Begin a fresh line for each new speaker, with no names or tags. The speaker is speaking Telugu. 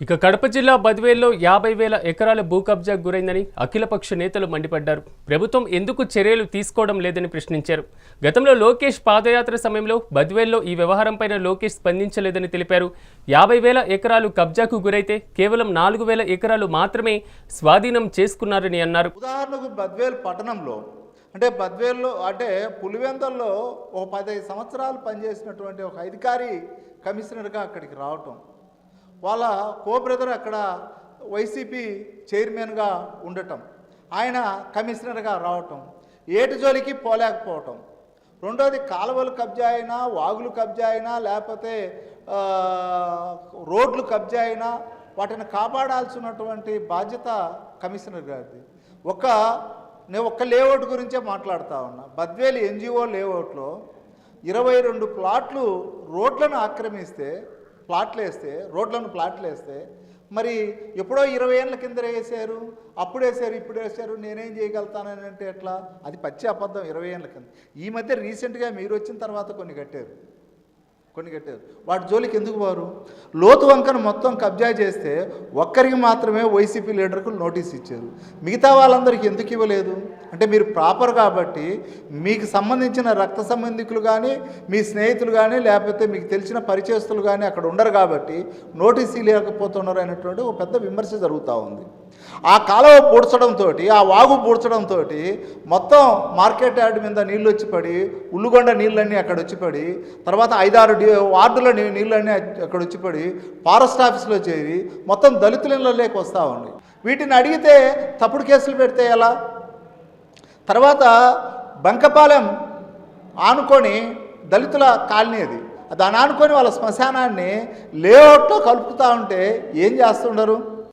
ఇక కడప జిల్లా బద్వేల్లో యాభై వేల ఎకరాల భూ కబ్జా గురైందని అఖిలపక్ష నేతలు మండిపడ్డారు. ప్రభుత్వం ఎందుకు చర్యలు తీసుకోవడం లేదని ప్రశ్నించారు. గతంలో లోకేష్ పాదయాత్ర సమయంలో బద్వేల్లో ఈ వ్యవహారంపైన లోకేష్ స్పందించలేదని తెలిపారు. యాభై వేల ఎకరాలు కబ్జాకు గురైతే కేవలం నాలుగు వేల ఎకరాలు మాత్రమే స్వాధీనం చేసుకున్నారని అన్నారు.
ఉదాహరణకు బద్వేల్ పట్టణంలో అంటే బద్వేల్లో అంటే పులివెందల్లో ఒక పదహైదు సంవత్సరాలు పనిచేసినటువంటి ఒక అధికారి కమిషనర్గా అక్కడికి రావటం వాళ్ళ కో బ్రదర్ అక్కడ వైసీపీ చైర్మన్గా ఉండటం ఆయన కమిషనర్గా రావటం ఏటు జోలికి పోలేకపోవటం. రెండోది కాలువలు కబ్జా అయినా వాగులు కబ్జా అయినా లేకపోతే రోడ్లు కబ్జా అయినా వాటిని కాపాడాల్సినటువంటి బాధ్యత కమిషనర్ గారిది. ఒక నేను ఒక్క లేఅవుట్ గురించే మాట్లాడుతా ఉన్నా. బద్వేలు ఎన్జిఓ లేఅవుట్లో ఇరవై రెండు ప్లాట్లు రోడ్లను ఆక్రమిస్తే ప్లాట్లు వేస్తే రోడ్లను ప్లాట్లు వేస్తే మరి ఎప్పుడో ఇరవై ఏళ్ళ కింద వేసారు అప్పుడు వేసారు ఇప్పుడు వేసారు నేనేం చేయగలుగుతానని అంటే ఎట్లా? అది పచ్చి అబద్ధం ఇరవై ఏళ్ళ కింద. ఈ మధ్య రీసెంట్గా మీరు వచ్చిన తర్వాత కొన్ని కట్టారు. కొన్ని కట్టారు వాటి జోలికి ఎందుకు వారు? లోతు వంకను మొత్తం కబ్జా చేస్తే ఒక్కరికి మాత్రమే వైసీపీ లీడర్కు నోటీస్ ఇచ్చారు. మిగతా వాళ్ళందరికీ ఎందుకు ఇవ్వలేదు? అంటే మీరు ప్రాపర్ కాబట్టి మీకు సంబంధించిన రక్త సంబంధికులు కానీ మీ స్నేహితులు కానీ లేకపోతే మీకు తెలిసిన పరిచయస్తులు కానీ అక్కడ ఉండరు కాబట్టి నోటీస్ ఇవ్వలేకపోతున్నారు అనేటువంటి ఒక పెద్ద విమర్శ జరుగుతూ ఉంది. ఆ కాలువ పూడ్చడంతో ఆ వాగు పూడ్చడంతో మొత్తం మార్కెట్ యార్డ్ మీద నీళ్ళు వచ్చి పడి ఉల్లుగొండ నీళ్ళన్నీ అక్కడ వచ్చి పడి తర్వాత ఐదారు డి వార్డుల నీళ్ళన్నీ అక్కడ వచ్చి పడి ఫారెస్ట్ ఆఫీస్లో చేరి మొత్తం దళితుల ఇళ్ళలోకి వస్తూ ఉంది. వీటిని అడిగితే తప్పుడు కేసులు పెడితే ఎలా? తర్వాత బంకపాలెం ఆనుకొని దళితుల కాలనీ అది. దాన్ని ఆనుకొని వాళ్ళ శ్మశానాన్ని లేఅవుట్లో కలుపుతూ ఉంటే ఏం చేస్తుండరు?